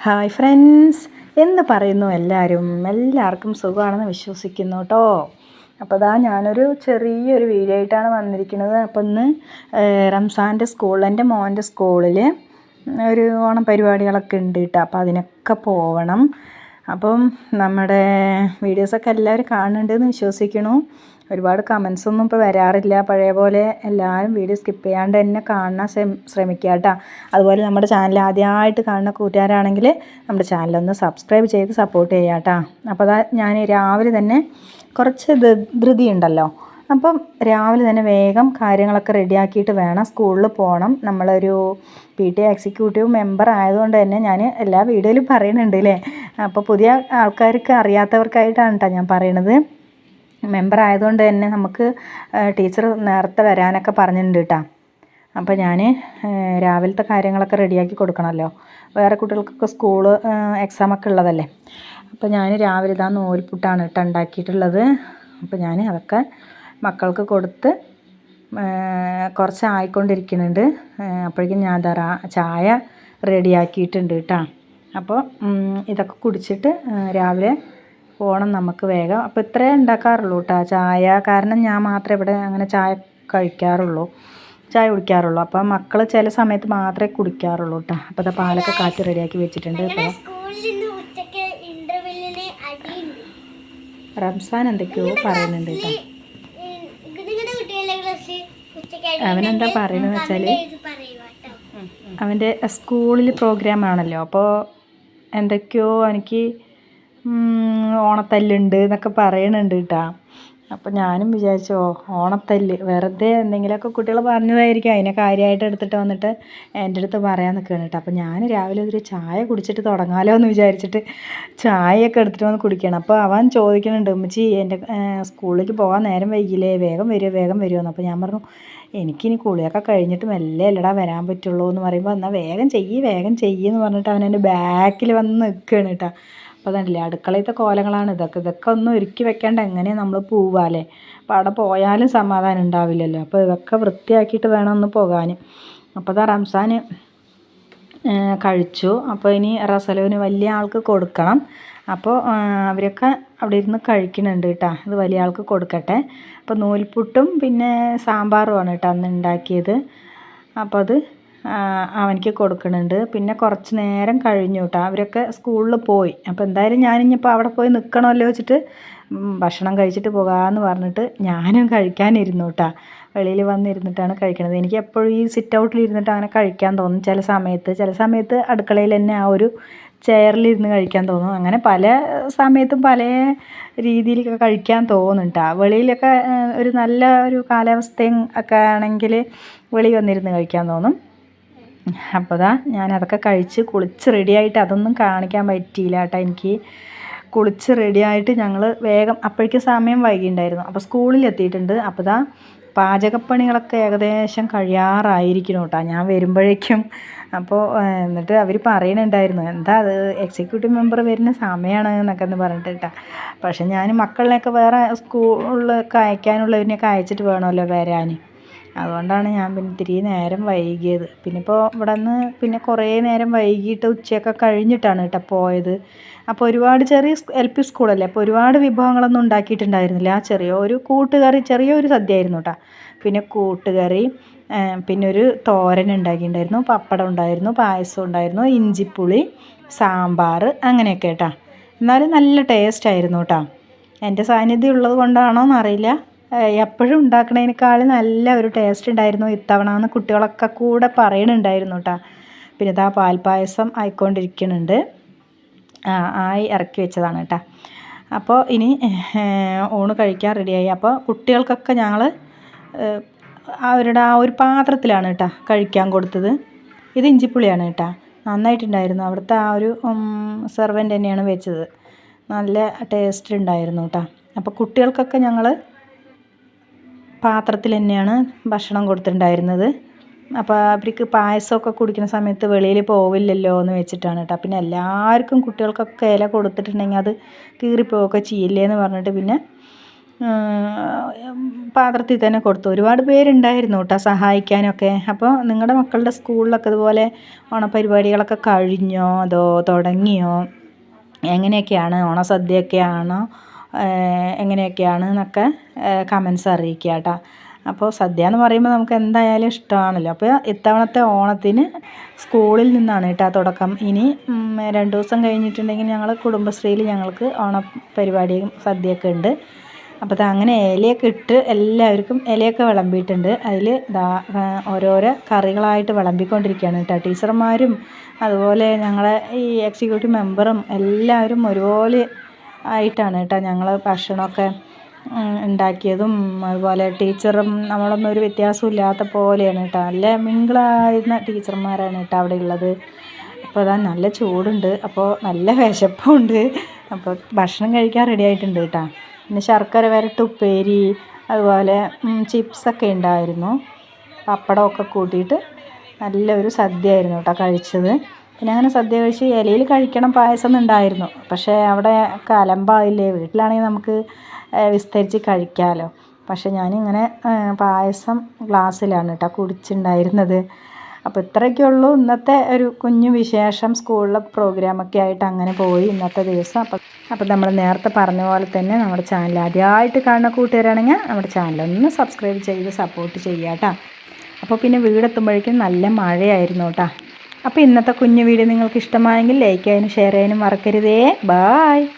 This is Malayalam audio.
ഹായ് ഫ്രണ്ട്സ് എന്ന് പറയുന്നു എല്ലാവരും എല്ലാവർക്കും സുഖമാണെന്ന് വിശ്വസിക്കുന്നു കേട്ടോ അപ്പോൾ അതാ ഞാനൊരു ചെറിയൊരു വീഡിയോ ആയിട്ടാണ് വന്നിരിക്കുന്നത്. അപ്പോൾ ഇന്ന് റംസാന്റെ സ്കൂളിൽ എന്റെ മോന്റെ സ്കൂളിൽ ഒരു ഓണം പരിപാടികളൊക്കെ ഉണ്ട് കേട്ടോ അപ്പോൾ അതിനൊക്കെ പോവണം. അപ്പം നമ്മുടെ വീഡിയോസൊക്കെ എല്ലാവരും കാണുന്നുണ്ടെന്ന് വിശ്വസിക്കണു ഒരുപാട് കമൻസ് ഒന്നും ഇപ്പോൾ വരാറില്ല. പഴയ പോലെ എല്ലാവരും വീഡിയോ സ്കിപ്പ് ചെയ്യാണ്ട് തന്നെ കാണാൻ ശ്രമിക്കുക കേട്ടോ അതുപോലെ നമ്മുടെ ചാനൽ ആദ്യമായിട്ട് കാണുന്ന കൂട്ടുകാരാണെങ്കിൽ നമ്മുടെ ചാനലൊന്ന് സബ്സ്ക്രൈബ് ചെയ്ത് സപ്പോർട്ട് ചെയ്യാം കേട്ടോ അപ്പോൾ അതാ ഞാൻ രാവിലെ തന്നെ കുറച്ച് ധൃതി ഉണ്ടല്ലോ. അപ്പം രാവിലെ തന്നെ വേഗം കാര്യങ്ങളൊക്കെ റെഡിയാക്കിയിട്ട് വേണം സ്കൂളിൽ പോകണം നമ്മളൊരു പി ടി എക്സിക്യൂട്ടീവ് മെമ്പർ ആയതുകൊണ്ട് തന്നെ ഞാൻ എല്ലാ വീഡിയോയിലും പറയുന്നുണ്ട് അല്ലേ അപ്പോൾ പുതിയ ആൾക്കാർക്ക് അറിയാത്തവർക്കായിട്ടാണ് കേട്ടോ ഞാൻ പറയണത്. മെമ്പർ ആയതുകൊണ്ട് തന്നെ നമുക്ക് ടീച്ചർ നേരത്തെ വരാനൊക്കെ പറഞ്ഞിട്ടുണ്ട് കേട്ടോ അപ്പോൾ ഞാൻ രാവിലത്തെ കാര്യങ്ങളൊക്കെ റെഡിയാക്കി കൊടുക്കണമല്ലോ വേറെ കുട്ടികൾക്കൊക്കെ സ്കൂൾ എക്സാമൊക്കെ ഉള്ളതല്ലേ. അപ്പോൾ ഞാൻ രാവിലെ ഇതാ നൂൽപുട്ടാണ് കേട്ടോ ഉണ്ടാക്കിയിട്ടുള്ളത്. അപ്പോൾ ഞാൻ അതൊക്കെ മക്കൾക്ക് കൊടുത്ത് കുറച്ച് ആയിക്കൊണ്ടിരിക്കുന്നുണ്ട് അപ്പോഴേക്കും ഞാൻ തറ ചായ റെഡിയാക്കിയിട്ടുണ്ട് കേട്ടോ അപ്പോൾ ഇതൊക്കെ കുടിച്ചിട്ട് രാവിലെ പോകണം നമുക്ക് വേഗം. അപ്പോൾ ഇത്രയേ ഉണ്ടാക്കാറുള്ളൂ കേട്ടോ ചായ കാരണം ഞാൻ മാത്രമേ ഇവിടെ അങ്ങനെ ചായ കഴിക്കാറുള്ളൂ. ചായ കുടിക്കാറുള്ളൂ. അപ്പം മക്കൾ ചില സമയത്ത് മാത്രമേ കുടിക്കാറുള്ളൂ കേട്ടോ അപ്പോൾ അത് പാലൊക്കെ കാച്ചി റെഡിയാക്കി വെച്ചിട്ടുണ്ട് ഇപ്പോൾ റംസാൻ എന്തൊക്കെയോ പറയുന്നുണ്ട് കേട്ടോ അവനെന്താ പറയുന്നത് വെച്ചാൽ അവന്റെ സ്കൂളിൽ പ്രോഗ്രാം ആണല്ലോ. അപ്പോൾ എന്തൊക്കെയോ എനിക്ക് ഓണത്തല്ലുണ്ട് എന്നൊക്കെ പറയണുണ്ട് കേട്ടോ. അപ്പോൾ ഞാനും വിചാരിച്ചു ഓ ഓണത്തല്ല്. വെറുതെ എന്തെങ്കിലുമൊക്കെ കുട്ടികൾ പറഞ്ഞതായിരിക്കും. അതിനെ കാര്യമായിട്ട് എടുത്തിട്ട് വന്നിട്ട് എന്റെ അടുത്ത് പറയാൻ നിൽക്കുകയാണ് കേട്ടോ. അപ്പോൾ ഞാൻ രാവിലെ ഒരു ചായ കുടിച്ചിട്ട് തുടങ്ങാലോ എന്ന് വിചാരിച്ചിട്ട് ചായയൊക്കെ എടുത്തിട്ട് വന്ന് കുടിക്കണം അപ്പോൾ അവൻ ചോദിക്കുന്നുണ്ട് ഉമ്മച്ചി എന്റെ സ്കൂളിലേക്ക് പോകാൻ നേരം വൈകില്ലേ? വേഗം വരുമോ വേഗം വരുമോ അപ്പോൾ ഞാൻ പറഞ്ഞു എനിക്കിനി കുളിയൊക്കെ കഴിഞ്ഞിട്ട് മെല്ലെ അല്ലടാ വരാൻ പറ്റുള്ളൂ എന്ന് പറയുമ്പോൾ എന്നാൽ വേഗം ചെയ്യ് വേഗം എന്ന് പറഞ്ഞിട്ട് അവൻ എന്റെ ബാക്കിൽ വന്ന് നിൽക്കുകയാണ് കേട്ടോ. അപ്പോൾ അതല്ലേ അടുക്കളയിലത്തെ കോലങ്ങളാണ് ഇതൊക്കെ. ഇതൊക്കെ ഒന്ന് ഒരുക്കി വെക്കേണ്ട എങ്ങനെ നമ്മൾ പോവാല്ലേ? അപ്പോൾ അവിടെ പോയാലും സമാധാനം ഉണ്ടാവില്ലല്ലോ. അപ്പോൾ ഇതൊക്കെ വൃത്തിയാക്കിയിട്ട് വേണം ഒന്ന് പോകാൻ അപ്പോൾ അതാ റംസാൻ കഴിച്ചു. അപ്പോൾ ഇനി റസലുവിന് വലിയ ആൾക്ക് കൊടുക്കണം. അപ്പോൾ അവരൊക്കെ അവിടെ ഇരുന്ന് കഴിക്കുന്നുണ്ട് കേട്ടോ. ഇത് വലിയ ആൾക്ക് കൊടുക്കട്ടെ. അപ്പോൾ നൂൽപുട്ടും പിന്നെ സാമ്പാറുമാണ് കേട്ടോ അന്ന് ഉണ്ടാക്കിയത്. അപ്പോൾ അത് അവനിക്ക് കൊടുക്കുന്നുണ്ട് പിന്നെ കുറച്ച് നേരം കഴിഞ്ഞു കേട്ടോ അവരൊക്കെ സ്കൂളിൽ പോയി. അപ്പോൾ എന്തായാലും ഞാനിപ്പോൾ അവിടെ പോയി നിൽക്കണമല്ലോ വെച്ചിട്ട് ഭക്ഷണം കഴിച്ചിട്ട് പോകാമെന്ന് പറഞ്ഞിട്ട് ഞാനും കഴിക്കാനിരുന്നു കേട്ടോ വെളിയിൽ വന്നിരുന്നിട്ടാണ് കഴിക്കണത്. എനിക്ക് എപ്പോഴും ഈ സിറ്റ് ഔട്ടിൽ ഇരുന്നിട്ട് അങ്ങനെ കഴിക്കാൻ തോന്നും. ചില സമയത്ത് ചില സമയത്ത് അടുക്കളയിൽ തന്നെ ആ ഒരു ചെയറിലിരുന്ന് കഴിക്കാൻ തോന്നും. അങ്ങനെ പല സമയത്തും പല രീതിയിലൊക്കെ കഴിക്കാൻ തോന്നുന്നുണ്ട് വെളിയിലൊക്കെ ഒരു നല്ല ഒരു കാലാവസ്ഥയും ഒക്കെ ആണെങ്കിൽ വെളി വന്നിരുന്ന് കഴിക്കാൻ തോന്നും. അപ്പോൾ ഞാൻ ഞാനതൊക്കെ കഴിച്ച് കുളിച്ച് റെഡിയായിട്ട് അതൊന്നും കാണിക്കാൻ പറ്റിയില്ല കേട്ടോ എനിക്ക്. കുളിച്ച് റെഡിയായിട്ട് ഞങ്ങൾ വേഗം അപ്പോഴേക്കും സമയം വൈകിയിട്ടുണ്ടായിരുന്നു അപ്പോൾ സ്കൂളിൽ എത്തിയിട്ടുണ്ട് അപ്പോൾ ഇതാ പാചകപ്പണികളൊക്കെ ഏകദേശം കഴിയാറായിരിക്കണം കേട്ടോ ഞാൻ വരുമ്പോഴേക്കും അപ്പോൾ എന്നിട്ട് അവർ പറയണുണ്ടായിരുന്നു. എന്താ അത് എക്സിക്യൂട്ടീവ് മെമ്പർ വരുന്ന സമയമാണ് എന്നൊക്കെ എന്ന് പറഞ്ഞിട്ട് കേട്ടോ പക്ഷെ ഞാൻ മക്കളിനെയൊക്കെ വേറെ സ്കൂളിലൊക്കെ അയക്കാനുള്ളവരിനെയൊക്കെ അയച്ചിട്ട് വേണമല്ലോ വരാൻ അതുകൊണ്ടാണ് ഞാൻ പിന്നെ ഇത്തിരി നേരം വൈകിയത്. പിന്നെ ഇപ്പോൾ ഇവിടെ നിന്ന് പിന്നെ കുറേ നേരം വൈകിയിട്ട് ഉച്ചയൊക്കെ കഴിഞ്ഞിട്ടാണ് കേട്ടോ പോയത്. അപ്പോൾ ഒരുപാട് ചെറിയ എൽ പി സ്കൂളല്ലേ? അപ്പോൾ ഒരുപാട് വിഭവങ്ങളൊന്നും ഉണ്ടാക്കിയിട്ടുണ്ടായിരുന്നില്ല. ആ ചെറിയ ഒരു കൂട്ടുകറി ചെറിയൊരു സദ്യ ആയിരുന്നു കേട്ടോ. പിന്നെ കൂട്ടുകറി പിന്നെ ഒരു തോരൻ ഉണ്ടാക്കിയിട്ടുണ്ടായിരുന്നു. പപ്പടം ഉണ്ടായിരുന്നു പായസം ഉണ്ടായിരുന്നു ഇഞ്ചിപ്പുളി സാമ്പാർ അങ്ങനെയൊക്കെ കേട്ടോ. എന്നാലും നല്ല ടേസ്റ്റ് ആയിരുന്നു കേട്ടോ. എന്റെ സാന്നിധ്യം ഉള്ളത് കൊണ്ടാണോ എന്നറിയില്ല എപ്പോഴും ഉണ്ടാക്കണതിനേക്കാൾ നല്ല ഒരു ടേസ്റ്റ് ഉണ്ടായിരുന്നു ഇത്തവണ എന്ന് കുട്ടികളൊക്കെ കൂടെ പറയണുണ്ടായിരുന്നു കേട്ടോ പിന്നെ ഇതാ പാൽപ്പായസം ആയിക്കൊണ്ടിരിക്കുന്നുണ്ട്. ആയി ഇറക്കി വെച്ചതാണ് കേട്ടോ അപ്പോൾ ഇനി ഊണ് കഴിക്കാൻ റെഡിയായി അപ്പോൾ കുട്ടികൾക്കൊക്കെ ഞങ്ങൾ അവരുടെ ആ ഒരു പാത്രത്തിലാണ് കേട്ടോ കഴിക്കാൻ കൊടുത്തത്. ഇത് ഇഞ്ചിപ്പുളിയാണ് കേട്ടോ നന്നായിട്ടുണ്ടായിരുന്നു. അവിടുത്തെ ആ ഒരു സെർവന്റ് തന്നെയാണ് വെച്ചത്. നല്ല ടേസ്റ്റ് ഉണ്ടായിരുന്നു കേട്ടോ അപ്പോൾ കുട്ടികൾക്കൊക്കെ ഞങ്ങൾ പാത്രത്തിൽ തന്നെയാണ് ഭക്ഷണം കൊടുത്തിട്ടുണ്ടായിരുന്നത്. അപ്പോൾ അവർക്ക് പായസമൊക്കെ കുടിക്കുന്ന സമയത്ത് വെളിയിൽ പോവില്ലല്ലോ എന്ന് വെച്ചിട്ടാണ് കേട്ടോ. പിന്നെ എല്ലാവർക്കും കുട്ടികൾക്കൊക്കെ ഇല കൊടുത്തിട്ടുണ്ടെങ്കിൽ അത് കീറിപ്പോവൊക്കെ ചെയ്യില്ലേ എന്ന് പറഞ്ഞിട്ട് പിന്നെ പാത്രത്തിൽ തന്നെ കൊടുത്തു. ഒരുപാട് പേരുണ്ടായിരുന്നു കേട്ടോ സഹായിക്കാനൊക്കെ. അപ്പോൾ നിങ്ങളുടെ മക്കളുടെ സ്കൂളിലൊക്കെ ഇതുപോലെ ഓണപരിപാടികളൊക്കെ കഴിഞ്ഞോ? അതോ തുടങ്ങിയോ? എങ്ങനെയൊക്കെയാണ്? ഓണസദ്യയൊക്കെയാണോ? എങ്ങനെയൊക്കെയാണ് എന്നൊക്കെ കമൻസ് അറിയിക്കുക കേട്ടോ. അപ്പോൾ സദ്യ എന്ന് പറയുമ്പോൾ നമുക്ക് എന്തായാലും ഇഷ്ടമാണല്ലോ. അപ്പോൾ ഇത്തവണത്തെ ഓണത്തിന് സ്കൂളിൽ നിന്നാണ് കേട്ടോ തുടക്കം. ഇനി രണ്ട് ദിവസം കഴിഞ്ഞിട്ടുണ്ടെങ്കിൽ ഞങ്ങൾ കുടുംബശ്രീയിൽ ഞങ്ങൾക്ക് ഓണ പരിപാടിയും സദ്യയൊക്കെ ഉണ്ട്. അപ്പോൾ അങ്ങനെ ഇലയൊക്കെ ഇട്ട് എല്ലാവർക്കും ഇലയൊക്കെ വിളമ്പിയിട്ടുണ്ട്. അതിൽ ദാ ഓരോരോ കറികളായിട്ട് വിളമ്പിക്കൊണ്ടിരിക്കുകയാണ് കേട്ടോ. ടീച്ചർമാരും അതുപോലെ ഞങ്ങളെ ഈ എക്സിക്യൂട്ടീവ് മെമ്പറും എല്ലാവരും ഒരുപോലെ ആയിട്ടാണ് കേട്ടോ ഞങ്ങൾ ഭക്ഷണമൊക്കെ ഉണ്ടാക്കിയതും അതുപോലെ ടീച്ചറും നമ്മളൊന്നും ഒരു വ്യത്യാസവും ഇല്ലാത്ത പോലെയാണ് കേട്ടോ. നല്ല മിങ്കിളായിരുന്ന ടീച്ചർമാരാണ് കേട്ടോ അവിടെ ഉള്ളത്. അപ്പോൾ അതാ നല്ല ചൂടുണ്ട്. അപ്പോൾ നല്ല വിശപ്പുണ്ട്. അപ്പോൾ ഭക്ഷണം കഴിക്കാൻ റെഡി ആയിട്ടുണ്ട് കേട്ടോ. പിന്നെ ശർക്കര വരട്ട് ഉപ്പേരി അതുപോലെ ചിപ്സൊക്കെ ഉണ്ടായിരുന്നു. പപ്പടമൊക്കെ കൂട്ടിയിട്ട് നല്ലൊരു സദ്യ ആയിരുന്നു കേട്ടോ കഴിച്ചത്. പിന്നെ അങ്ങനെ സദ്യ കഴിച്ച് ഇലയിൽ കഴിക്കണം പായസം എന്നുണ്ടായിരുന്നു. പക്ഷേ അവിടെ അലമ്പായില്ലേ വീട്ടിലാണെങ്കിൽ നമുക്ക് വിസ്തരിച്ച് കഴിക്കാമല്ലോ പക്ഷേ ഞാനിങ്ങനെ പായസം ഗ്ലാസ്സിലാണ് കേട്ടോ കുടിച്ചിട്ടുണ്ടായിരുന്നത് അപ്പോൾ ഇത്രയൊക്കെ ഉള്ളൂ ഇന്നത്തെ ഒരു കുഞ്ഞു വിശേഷം. സ്കൂളിലെ പ്രോഗ്രാമൊക്കെ ആയിട്ട് അങ്ങനെ പോയി ഇന്നത്തെ ദിവസം. അപ്പം അപ്പം നമ്മൾ നേരത്തെ പറഞ്ഞ പോലെ തന്നെ നമ്മുടെ ചാനൽ ആദ്യമായിട്ട് കാണുന്ന കൂട്ടുകാരാണെങ്കിൽ നമ്മുടെ ചാനൽ ഒന്ന് സബ്സ്ക്രൈബ് ചെയ്ത് സപ്പോർട്ട് ചെയ്യാം കേട്ടോ. അപ്പോൾ പിന്നെ വീടെത്തുമ്പോഴേക്കും നല്ല മഴയായിരുന്നു കേട്ടോ. അപ്പോൾ ഇന്നത്തെ കുഞ്ഞു വീഡിയോ നിങ്ങൾക്ക് ഇഷ്ടമായെങ്കിൽ ലൈക്ക് ചെയ്യാനും ഷെയർ ചെയ്യാനും മറക്കരുതേ. ബായ്